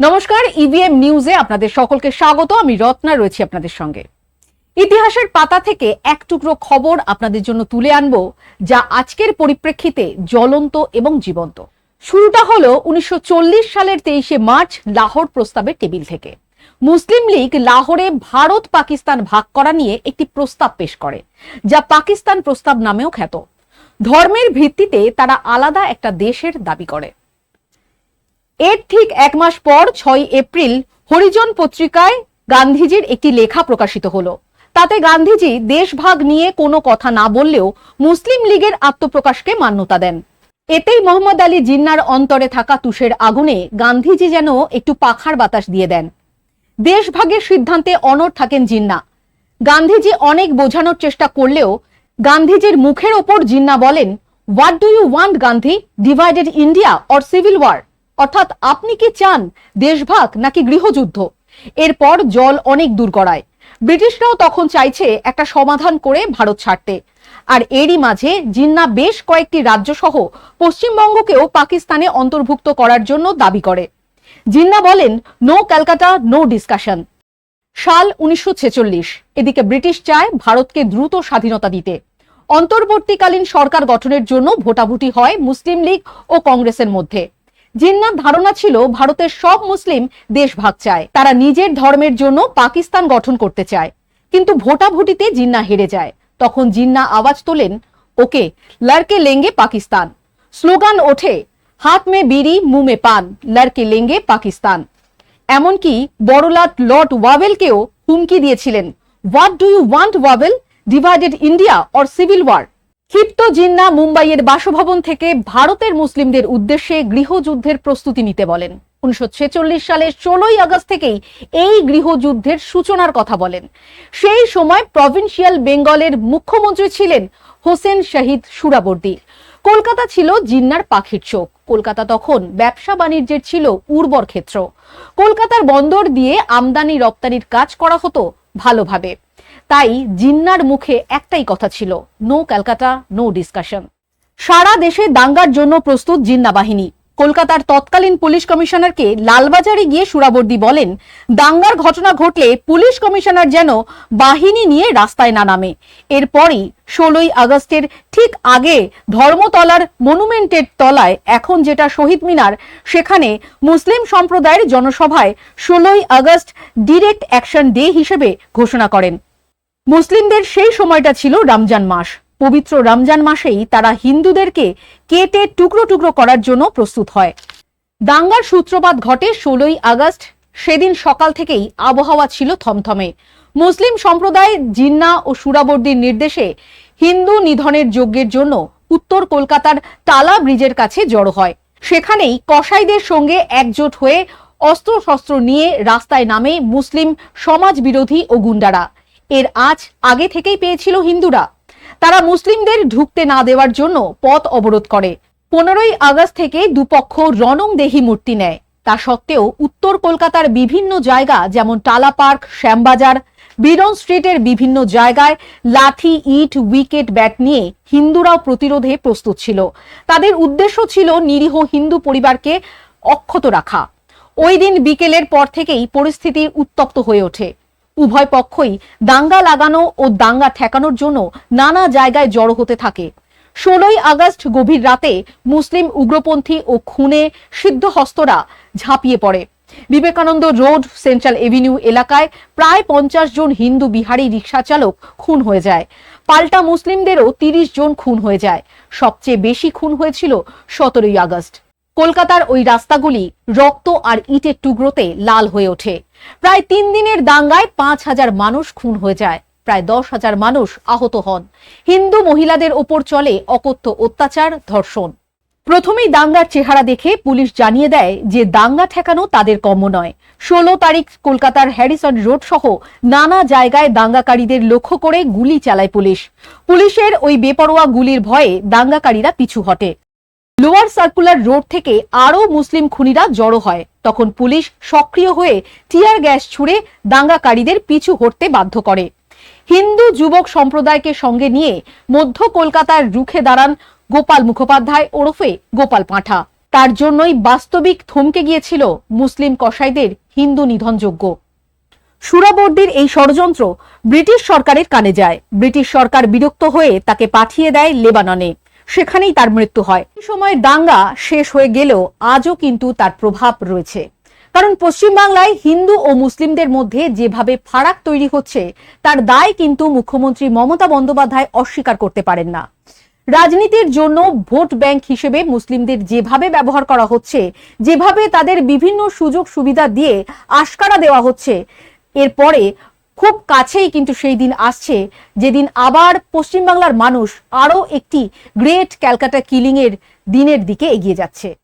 নমস্কার ইভিএম নিউজে আপনাদের সকলকে স্বাগত। আমি রত্না, রয়েছি আপনাদের সঙ্গে। ইতিহাসের পাতা থেকে এক টুকরো খবর আপনাদের জন্য তুলে আনব, যা আজকের পরিপ্রেক্ষিতে জ্বলন্ত এবং জীবন্ত। শুরুটা হলো উনিশশো চল্লিশ সালের তেইশে মার্চ লাহোর প্রস্তাবের টেবিল থেকে। মুসলিম লীগ লাহোরে ভারত পাকিস্তান ভাগ করা নিয়ে একটি প্রস্তাব পেশ করে, যা পাকিস্তান প্রস্তাব নামেও খ্যাত। ধর্মের ভিত্তিতে তারা আলাদা একটা দেশের দাবি করে। এর ঠিক এক মাস পর ছয় এপ্রিল হরিজন পত্রিকায় গান্ধীজির একটি লেখা প্রকাশিত হলো। তাতে গান্ধীজি দেশভাগ নিয়ে কোনো কথা না বললেও মুসলিম লীগের আত্মপ্রকাশকে মান্যতা দেন। এতেই মোহাম্মদ আলী জিন্নার অন্তরে থাকা তুষের আগুনে গান্ধীজি যেন একটু পাখার বাতাস দিয়ে দেন। দেশভাগের সিদ্ধান্তে অনড় থাকেন জিন্না। গান্ধীজি অনেক বোঝানোর চেষ্টা করলেও গান্ধীজির মুখের ওপর জিন্না বলেন what do you want Gandhi? Divided India or civil war অর্থাৎ আপনি কি চান দেশভাগ নাকি গৃহযুদ্ধ? এরপর জল অনেক দূর গড়ায়। ব্রিটিশরাও তখন চাইছে একটা সমাধান করে ভারত ছাড়তে। আর এরই মাঝে জিন্না বেশ কয়েকটি রাজ্য সহ পশ্চিমবঙ্গকেও পাকিস্তানে অন্তর্ভুক্ত করার জন্য দাবি করে। জিন্না বলেন, নো ক্যালকাটা, নো ডিসকাশন। সাল উনিশশো ছেচল্লিশ, এদিকে ব্রিটিশ চায় ভারতকে দ্রুত স্বাধীনতা দিতে। অন্তর্বর্তীকালীন সরকার গঠনের জন্য ভোটাভুটি হয় মুসলিম লীগ ও কংগ্রেসের মধ্যে। জিন্নার ধারণা ছিল ভারতের সব মুসলিম দেশভাগ চায়। তারা নিজের ধর্মের জন্য পাকিস্তান গঠন করতে চায়। কিন্তু ভোটাভুটিতে জিন্না হেরে যায়। তখন জিন্না আওয়াজ তোলেন, ওকে, লড়কে লেঙ্গে পাকিস্তান। স্লোগান ওঠে, হাত মে বিড়ি, মুঁ মে পান, লড়কে লেঙ্গে পাকিস্তান। এমনকি বড়লাট লর্ড ওয়াভেলকেও হুমকি দিয়েছিলেন, what do you want Wavell divided India or civil war? ক্ষিপ্ত জিন্না মুম্বাইয়ের বাসভবন থেকে ভারতের মুসলিমদের উদ্দেশ্যে গৃহযুদ্ধের প্রস্তুতি নিতে বলেন। উনিশশো ছেচল্লিশ সালের ষোলোই আগস্ট থেকেই এই গৃহযুদ্ধের সূচনার কথা বলেন। সেই সময় প্রভিন্সিয়াল বেঙ্গলের মুখ্যমন্ত্রী ছিলেন হোসেন শহীদ সুরাবর্দী। কলকাতা ছিল জিন্নার পাখির চোখ। কলকাতা তখন ব্যবসা বাণিজ্যের ছিল উর্বর ক্ষেত্র। কলকাতার বন্দর দিয়ে আমদানি রপ্তানির কাজ করা হতো ভালোভাবে। তাই জিন্নার মুখে একটাই কথা ছিল নো ক্যালকাটা নো ডিসকাশন সারা দেশে দাঙ্গার জন্য প্রস্তুত জিন্না বাহিনী। কলকাতার তৎকালীন পুলিশ কমিশনারকে লালবাজারে গিয়ে সুরাবর্দি বলেন, দাঙ্গার ঘটনা ঘটলে পুলিশ কমিশনার যেন বাহিনী নিয়ে রাস্তায় না নামে। এরপরই ষোলোই আগস্টের ঠিক আগে ধর্মতলার মনুমেন্টের তলায়, এখন যেটা শহীদ মিনার, সেখানে মুসলিম সম্প্রদায়ের জনসভায় ষোলোই আগস্ট ডিরেক্ট অ্যাকশন ডে হিসেবে ঘোষণা করেন। মুসলিমদের সেই সময়টা ছিল রমজান মাস। পবিত্র রমজান মাসেই তারা হিন্দুদেরকে কেটে টুকরো টুকরো করার জন্য প্রস্তুত হয়। দাঙ্গার সূত্রপাত ঘটে ষোলোই আগস্ট। সেদিন সকাল থেকেই আবহাওয়া ছিল থমথমে। মুসলিম সম্প্রদায় জিন্না ও সুরাবর্দীর নির্দেশে হিন্দু নিধনের যজ্ঞের জন্য উত্তর কলকাতার টালা ব্রিজের কাছে জড়ো হয়। সেখানেই কসাইদের সঙ্গে একজোট হয়ে অস্ত্র শস্ত্র নিয়ে রাস্তায় নামে মুসলিম সমাজ বিরোধী ও গুন্ডারা। এর আজ আগে থেকেই পেয়েছিল হিন্দুরা। তারা মুসলিমদের ঢুকতে না দেওয়ার জন্য পথ অবরোধ করে। পনেরোই আগস্ট থেকে দুপক্ষ রণং দেহি মূর্তি নেয়। তা সত্ত্বেও উত্তর কলকাতার বিভিন্ন জায়গা যেমন টালা পার্ক, শ্যামবাজার, বিরন স্ট্রিটের বিভিন্ন জায়গায় লাঠি ইট, উইকেট, ব্যাট নিয়ে হিন্দুরাও প্রতিরোধে প্রস্তুত ছিল। তাদের উদ্দেশ্য ছিল নিরীহ হিন্দু পরিবারকে অক্ষত রাখা। ওই দিন বিকেলের পর থেকেই পরিস্থিতি উত্তপ্ত হয়ে ওঠে। উভয় পক্ষই দাঙ্গা লাগানো ও দাঙ্গা ঠেকানোর জন্য নানা জায়গায় জড়ো হতে থাকে। ষোলোই আগস্ট গভীর রাতে মুসলিম উগ্রপন্থী ও খুনে সিদ্ধহস্তরা ঝাঁপিয়ে পড়ে। বিবেকানন্দ রোড, সেন্ট্রাল এভিনিউ এলাকায় প্রায় পঞ্চাশ জন হিন্দু বিহারি রিক্সা চালক খুন হয়ে যায়। পাল্টা মুসলিমদেরও তিরিশ জন খুন হয়ে যায়। সবচেয়ে বেশি খুন হয়েছিল সতেরোই আগস্ট। কলকাতার ওই রাস্তাগুলি রক্ত আর ইটের টুকরোতে লাল হয়ে ওঠে। প্রায় তিন দিনের দাঙ্গায় পাঁচ হাজার মানুষ খুন হয়ে যায়। প্রায় দশ হাজার মানুষ আহত হন। হিন্দু মহিলাদের ওপর চলে অকথ্য অত্যাচার, ধর্ষণ। প্রথমেই দাঙ্গার চেহারা দেখে পুলিশ জানিয়ে দেয় যে দাঙ্গা ঠেকানো তাদের কম্য নয়। ষোলো তারিখ কলকাতার হ্যারিসন রোড সহ নানা জায়গায় দাঙ্গাকারীদের লক্ষ্য করে গুলি চালায় পুলিশ। পুলিশের ওই বেপরোয়া গুলির ভয়ে দাঙ্গাকারীরা পিছু হটে। লোয়ার সার্কুলার রোড থেকে আরও মুসলিম খুনিরা জড়ো হয়। তখন পুলিশ সক্রিয় হয়ে টিয়ার গ্যাস ছুড়ে দাঙ্গাকারীদের পিছু হটতে বাধ্য করে। হিন্দু যুবক সম্প্রদায়কে সঙ্গে নিয়ে মধ্য কলকাতার রুখে দাঁড়ান গোপাল মুখোপাধ্যায় ওরফে গোপাল পাঁঠা। তার জন্যই বাস্তবিক থমকে গিয়েছিল মুসলিম কসাইদের হিন্দু নিধনযোগ্য সুরাবর্দির এই ষড়যন্ত্র ব্রিটিশ সরকারের কানে যায়। ব্রিটিশ সরকার বিরক্ত হয়ে তাকে পাঠিয়ে দেয় লেবাননে। সেখানেই তার মৃত্যু হয়। সময় দাঙ্গা শেষ হয়ে গেলেও আজও কিন্তু তার প্রভাব রয়েছে। কারণ পশ্চিমবাংলায় হিন্দু ও মুসলিমদের মধ্যে যেভাবে ফারাক তৈরি হচ্ছে, তার দায় কিন্তু মুখ্যমন্ত্রী মমতা বন্দ্যোপাধ্যায় অস্বীকার করতে পারেন না। রাজনীতির জন্য ভোট ব্যাংক হিসেবে মুসলিমদের যেভাবে ব্যবহার করা হচ্ছে, যেভাবে তাদের বিভিন্ন সুযোগ সুবিধা দিয়ে আশকারা দেওয়া হচ্ছে, এরপরে খুব কাছেই কিন্তু সেই দিন আসছে, যেদিন আবার পশ্চিমবাংলার মানুষ আরও একটি গ্রেট ক্যালকাটা কিলিংয়ের দিনের দিকে এগিয়ে যাচ্ছে।